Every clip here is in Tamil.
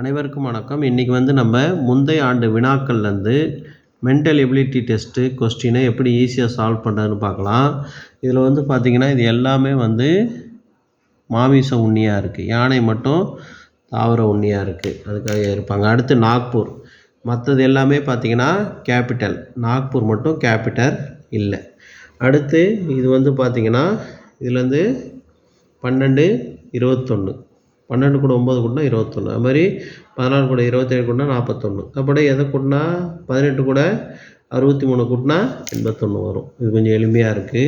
அனைவருக்கும் வணக்கம். இன்றைக்கி வந்து நம்ம முந்தைய ஆண்டு வினாக்கள்லேருந்து மென்டல் எபிலிட்டி டெஸ்ட்டு கொஸ்டினை எப்படி ஈஸியாக சால்வ் பண்ணுறதுன்னு பார்க்கலாம். இதில் வந்து பார்த்திங்கன்னா இது எல்லாமே வந்து மாமிச உண்ணியாக இருக்குது யானை மட்டும் தாவர உண்ணியாக இருக்குது அதுக்காக இருப்பாங்க. அடுத்து நாக்பூர். மற்றது எல்லாமே பார்த்திங்கன்னா கேபிட்டல் நாக்பூர் மட்டும் கேபிட்டல் இல்லை. அடுத்து இது வந்து பார்த்திங்கன்னா இதுலேருந்து பன்னெண்டு இருபத்தொன்று பன்னெண்டு கூட ஒம்பது கூடனா இருபத்தொன்று அது மாதிரி பதினாறு கூட இருபத்தேழு கூட்டினா நாற்பத்தொன்று அப்படி எதை கூட்டினா? பதினெட்டு கூட அறுபத்தி மூணு கூட்டினா எண்பத்தொன்று வரும். இது கொஞ்சம் எளிமையாக இருக்குது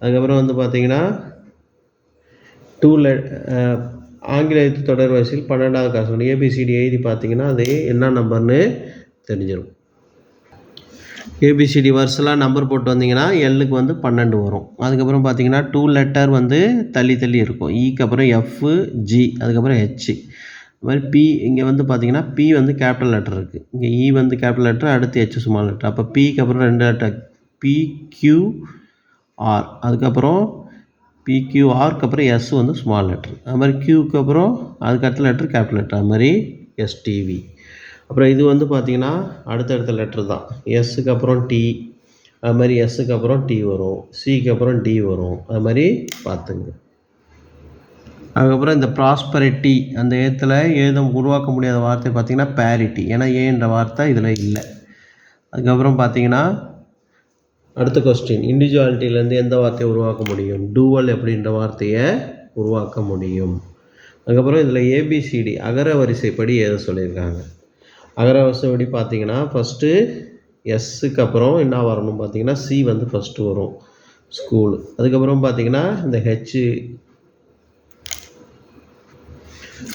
அதுக்கப்புறம் வந்து பார்த்திங்கன்னா டூ லெ ஆங்கில எழுத்து தொடர் வரிசையில் பன்னெண்டாவது காசு ஏபிசிடி எழுதி பார்த்தீங்கன்னா அது என்ன நம்பர்னு தெரிஞ்சிடும் ஏபிசிடி வர்ஸ்லாம் நம்பர் போட்டு வந்தீங்கன்னா எல்லுக்கு வந்து பன்னெண்டு வரும். அதுக்கப்புறம் பார்த்தீங்கன்னா டூ லெட்டர் வந்து தள்ளி தள்ளி இருக்கும். ஈக்கு அப்புறம் எஃப்பு ஜி அதுக்கப்புறம் ஹெச்சு அது மாதிரி பி இங்கே வந்து பார்த்தீங்கன்னா பி வந்து கேபிட்டல் லெட்டர் இருக்குது இங்கே இ வந்து கேபிட்டல் லெட்டர் அடுத்து ஹெச் ஸ்மால் லெட்டர் அப்போ பிக்கு அப்புறம் ரெண்டு லெட்டர் பி கியூ ஆர் அதுக்கப்புறம் பிக்யூஆருக்கு அப்புறம் எஸ் வந்து ஸ்மால் லெட்ரு அது மாதிரி கியூக்கு அப்புறம் அதுக்கு அடுத்த லெட்ரு கேபிட்டல் லெட்டர் அது மாதிரி எஸ்டிவி அப்புறம் இது வந்து பார்த்திங்கன்னா அடுத்தடுத்த லெட்ரு தான். எஸ்ஸுக்கு அப்புறம் டி அது மாதிரி எஸ்ஸுக்கு அப்புறம் டி வரும். சிக்கு அப்புறம் டி வரும். அது மாதிரி பார்த்துங்க. அதுக்கப்புறம் இந்த ப்ராஸ்பரிட்டி அந்த ஏத்தில் ஏதும் உருவாக்க முடியாத வார்த்தை பார்த்திங்கன்னா பேரிட்டி ஏன்னா ஏன்ற வார்த்தை இதில் இல்லை. அதுக்கப்புறம் பார்த்திங்கன்னா அடுத்த கொஸ்டின் இண்டிவிஜுவாலிட்டியிலேருந்து எந்த வார்த்தையை உருவாக்க முடியும்? டூவல் அப்படின்ற வார்த்தையை உருவாக்க முடியும். அதுக்கப்புறம் இதில் ஏபிசிடி அகர வரிசைப்படி எதை சொல்லியிருக்காங்க. அகர பார்த்தீங்கன்னா ஃபஸ்ட்டு எஸ்ஸுக்கு அப்புறம் என்ன வரணும் பார்த்தீங்கன்னா சி வந்து ஃபஸ்ட்டு வரும். ஸ்கூலு அதுக்கப்புறம் பார்த்தீங்கன்னா இந்த ஹெச்சு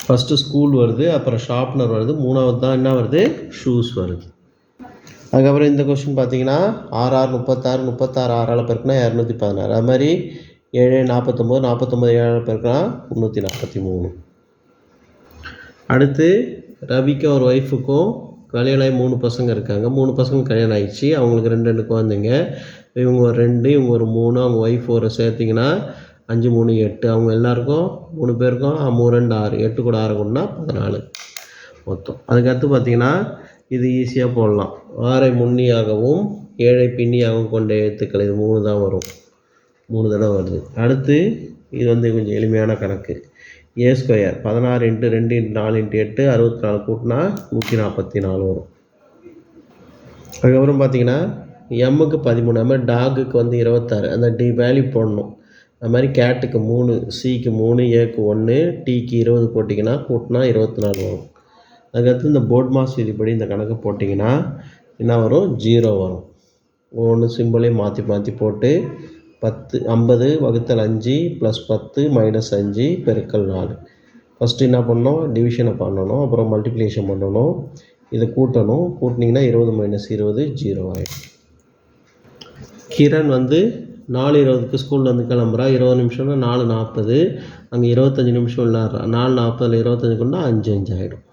ஃபஸ்ட்டு ஸ்கூல் வருது அப்புறம் ஷார்ப்னர் வருது மூணாவது தான் என்ன வருது? ஷூஸ் வருது. அதுக்கப்புறம் இந்த கொஸ்டின் பார்த்தீங்கன்னா ஆறு முப்பத்தாறு முப்பத்தாறு ஆறால் பெருக்குனா இரநூத்தி பதினாறு. அது மாதிரி ஏழு நாற்பத்தொம்போது நாற்பத்தொம்போது ஏழால் பெருக்குனா முந்நூற்றி நாற்பத்தி மூணு. அடுத்து ரவிக்கும் ஒரு ஒய்ஃபுக்கும் கல்யாணம் ஆகி மூணு பசங்க இருக்காங்க. மூணு பசங்க கல்யாணம் ஆகிடுச்சு அவங்களுக்கு ரெண்டு ரெண்டு குழந்தைங்க. இவங்க ஒரு ரெண்டு இவங்க ஒரு மூணு அவங்க ஒய்ஃப் ஒரு சேர்த்திங்கன்னா அஞ்சு மூணு எட்டு. அவங்க எல்லாருக்கும் மூணு பேருக்கும் மூணு ரெண்டு ஆறு. எட்டு கூட ஆறு கூடனா பதினாலு மொத்தம். அதுக்கடுத்து பார்த்திங்கன்னா இது ஈஸியாக போடலாம். ஆறை முன்னியாகவும் ஏழை பின்னியாகவும் கொண்ட எழுத்துக்கள். இது மூணு தான் வரும். மூணு தடவை வருது. அடுத்து இது வந்து கொஞ்சம் எளிமையான கணக்கு. ஏ ஸ்கொயர் பதினாறு இன்ட்டு ரெண்டு இன்ட்டு நாலு இன்ட்டு எட்டு அறுபத்தி நாலு கூட்டினா நூற்றி நாற்பத்தி நாலு வரும். அதுக்கப்புறம் பார்த்தீங்கன்னா எம்முக்கு பதிமூணு அது மாதிரி டாகுக்கு வந்து இருபத்தாறு. அந்த டி வேல்யூ போடணும். அது மாதிரி கேட்டுக்கு மூணு சிக்கு மூணு ஏக்கு ஒன்று டிக்கு இருபது போட்டிங்கன்னா கூட்டினா இருபத்தி நாலு வரும். அதுக்கடுத்து இந்த போர்ட் மாஸ் விதிப்படி இந்த கணக்கு போட்டிங்கன்னா என்ன வரும்? ஜீரோ வரும். ஒன்று சிம்பிளையும் மாற்றி மாற்றி போட்டு பத்து ஐம்பது வகுத்தல் அஞ்சு ப்ளஸ் பத்து மைனஸ் அஞ்சு பெருக்கல் நாலு. ஃபஸ்ட்டு என்ன பண்ணணும்? டிவிஷனை பண்ணணும். அப்புறம் மல்டிப்ளிகேஷன் பண்ணணும். இதை கூட்டணும். கூட்டினீங்கன்னா இருபது மைனஸ் இருபது ஜீரோ ஆகிடும் கிரண் வந்து நாலு இருபதுக்கு ஸ்கூல்லேருந்து கிளம்புறா. இருபது நிமிஷம்னா நாலு நாற்பது. அங்கே இருபத்தஞ்சி நிமிஷம் விளாட்றா நாலு நாற்பதில் இருபத்தஞ்சி கொண்டா அஞ்சு அஞ்சு ஆகிடும்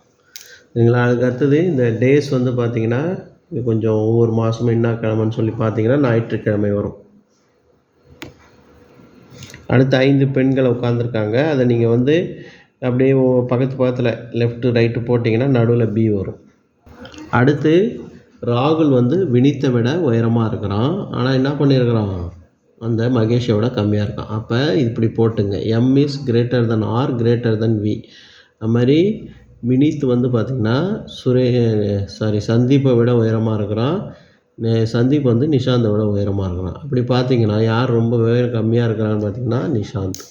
சரிங்களா? அதுக்கு அடுத்தது இந்த டேஸ் வந்து பார்த்திங்கன்னா கொஞ்சம் ஒவ்வொரு மாதமும் என்ன கிழமைன்னு சொல்லி பார்த்தீங்கன்னா ஞாயிற்றுக்கிழமை வரும். அடுத்து ஐந்து பெண்கள் உட்காந்துருக்காங்க அதை நீங்கள் வந்து அப்படியே பக்கத்து பக்கத்தில் லெஃப்ட்டு ரைட்டு போட்டிங்கன்னா நடுவில் பி வரும். அடுத்து ராகுல் வந்து வினித்தை விட உயரமாக இருக்கிறான். ஆனால் என்ன பண்ணியிருக்கிறான்? அந்த மகேஷை விட கம்மியாக இருக்கான். அப்போ இப்படி போட்டுங்க. M is greater than R greater than V அது மாதிரி வினித் வந்து பார்த்திங்கன்னா சுரே சாரி சந்தீப்பை விட உயரமாக இருக்கிறான். சந்தீப் வந்து நிஷாந்தை விட உயரமாக இருக்கிறான். அப்படி பார்த்தீங்கன்னா யார் ரொம்ப உயரம் கம்மியாக இருக்கிறான்னு பார்த்தீங்கன்னா நிஷாந்த்.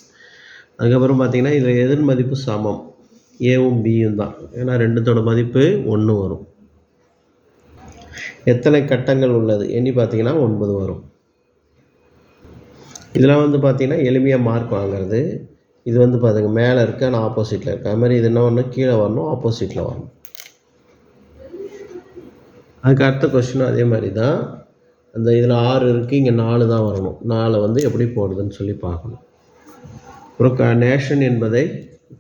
அதுக்கப்புறம் பார்த்தீங்கன்னா இதில் எதிர் மதிப்பு சமம். ஏவும் பியும் தான். ஏன்னா ரெண்டுத்தோட மதிப்பு ஒன்று வரும். எத்தனை கட்டங்கள் உள்ளது? எண்ணி பார்த்தீங்கன்னா ஒன்பது வரும். இதெல்லாம் வந்து பார்த்திங்கன்னா எளிமையாக மார்க் வாங்குறது. இது வந்து பார்த்துங்க மேலே இருக்குது ஆனால் ஆப்போசிட்டில் இருக்குது அது மாதிரி இது என்ன வரணும்? கீழே வரணும் ஆப்போசிட்டில் வரணும். அதுக்கு அடுத்த கொஷினும் அதே மாதிரி தான் அந்த இதில் ஆறு இருக்குது இங்கே நாலு தான் வரணும். நாலு வந்து எப்படி போடுதுன்னு சொல்லி பார்க்கணும். அப்புறம் க நேஷன் என்பதை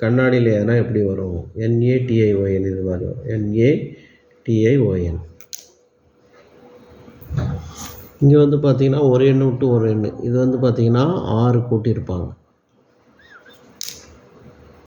கண்ணாடியில் எதனா எப்படி வரும்? என்ஏடிஐஓஎன் இது மாதிரி வரும். என்ஏடிஐஓஎன் இங்கே வந்து பார்த்திங்கன்னா ஒரு எண்ணு விட்டு ஒரு எண்ணு. இது வந்து பார்த்திங்கன்னா ஆறு கூட்டியிருப்பாங்க.